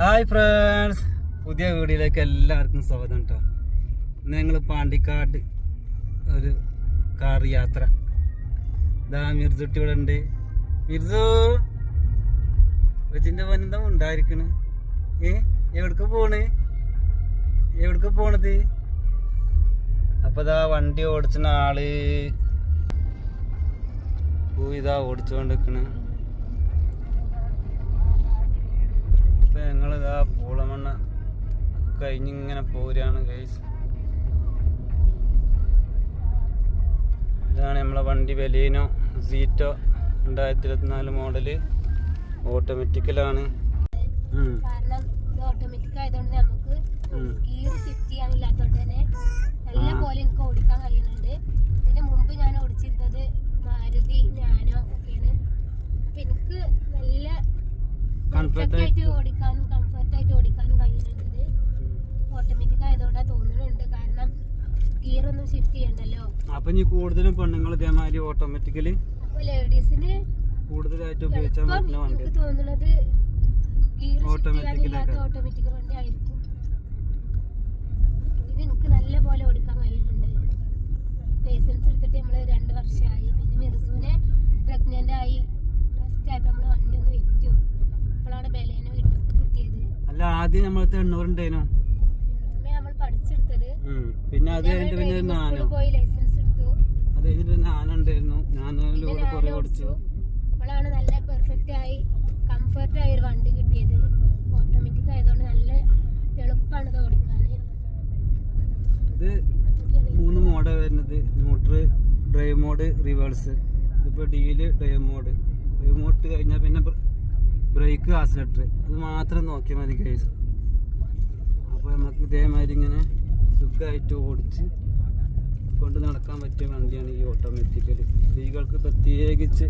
Hi friends പുതിയ വീഡിയോയിലേക്ക് എല്ലാവർക്കും സ്വാഗതം കേട്ടോ ഇന്ന് ഞങ്ങൾ പാണ്ടിക്കാട് ഒരു കാർ യാത്ര. ഇതാ മിർജുട്ടി ഇവിടെ ഉണ്ട്. മിർസു വെച്ചിന്റെ വനിത ഉണ്ടായിരിക്കണ് ഏ എവിടേക്ക് പോണ്? എവിടേക്ക് പോണത്? അപ്പോൾ ഇതാ വണ്ടി ഓടിച്ചുന്ന ആൾ. പോയി ഇതാ ഓടിച്ചുകൊണ്ടിരിക്കണ് ഇപ്പൊ കഴിഞ്ഞിങ്ങനെ പോരാണ് ഗൈസ് ഇതാണ് നമ്മളെ വണ്ടി വെലീനോ സീറ്റോ രണ്ടായിരത്തി ഇരുപത്തിനാല് മോഡൽ ഓട്ടോമാറ്റിക്കലാണ് ഓട്ടോമാറ്റിക് ആയതുകൊണ്ട് നമുക്ക് ഗിയർ ഷിഫ്റ്റ് ചെയ്യാനില്ലാത്തതുകൊണ്ട് തന്നെ നല്ല ആ. പോലെ എനിക്ക് ഓടിക്കാൻ കഴിയുന്നുണ്ട്. ഇതിന് മുമ്പ് ഞാൻ ഓടിച്ചിരുന്നത് മാരുതി നാനോ ഒക്കെയാണ്. അപ്പൊ എനിക്ക് നല്ല. ഓടിക്കാനും കംഫർട്ടായിട്ട് ഓടിക്കാനും കഴിയുന്നുണ്ട് ഇത് ഓട്ടോമാറ്റിക് ആയതുകൊണ്ടാ തോന്നുന്നുണ്ട് കാരണം ഗിയർ ഒന്നും ഷിഫ്റ്റ് ചെയ്യണ്ടല്ലോ? അപ്പൊ ഇനി കൂടുതലും പെണ്ണുങ്ങൾ ഇതേമാതിരി ഓട്ടോമാറ്റിക്കലി ലേഡീസിന് കൂടുതലായിട്ട് ഉപയോഗിച്ചാൽ പറ്റുന്ന വണ്ടി തോന്നുന്നത് Automatic ഓട്ടോമാറ്റിക് വണ്ടി ആയിരിക്കും. ഇത് എനിക്ക് നല്ല പോലെ ഓടിക്കാൻ കഴിയുന്നുണ്ട്. ലൈസൻസ് എടുത്തിട്ട് നമ്മൾ രണ്ട് വർഷമായി പിന്നെ മിർസുവിനെ പ്രഗ്നന്റ് ആയി. ഫസ്റ്റ് ആയപ്പോൾ നമ്മൾ വണ്ടി ഒന്ന് വിറ്റു. അപ്പോഴാണ് ബലേനോ കിട്ടിയത്. അല്ല ആദ്യം നമ്മളത്തെ പഠിച്ചെടുത്തത് പിന്നെ അത് കഴിഞ്ഞിട്ട് പിന്നെ നാനോ. പോയി ലൈസൻസ് എടുത്തു. അത് കഴിഞ്ഞിട്ട് നാനുണ്ടായിരുന്നു നാനോയിലൂടെ കുറെ ഓടിച്ചു. അപ്പോഴാണ് നല്ല പെർഫെക്റ്റ് ആയി കംഫർട്ട് ആയി ഒരു വണ്ടി കിട്ടിയത്. ഓട്ടോമാറ്റിക് ആയതുകൊണ്ട് നല്ല എളുപ്പമാണ് ഇത് ഓടിക്കാൻ. ഇത് മൂന്ന് മോഡാണ് വരുന്നത്. ന്യൂട്രൽ ഡ്രൈവ് മോഡ് റിവേഴ്സ് ഇതിപ്പോൾ ഡിയിൽ ഡ്രൈവ് മോഡ് ഡ്രൈവ് മോഡ് കഴിഞ്ഞാൽ പിന്നെ ബ്രേക്ക് ആസിലേറ്റർ അത് മാത്രം നോക്കിയാൽ മതി കേസ് അപ്പോൾ നമുക്ക് ഇതേമാതിരി ഇങ്ങനെ സുഖമായിട്ട് ഓടിച്ച് കൊണ്ട് നടക്കാൻ പറ്റിയ വണ്ടിയാണ് ഈ ഓട്ടോമാറ്റിക്കൽ സ്ത്രീകൾക്ക് പ്രത്യേകിച്ച്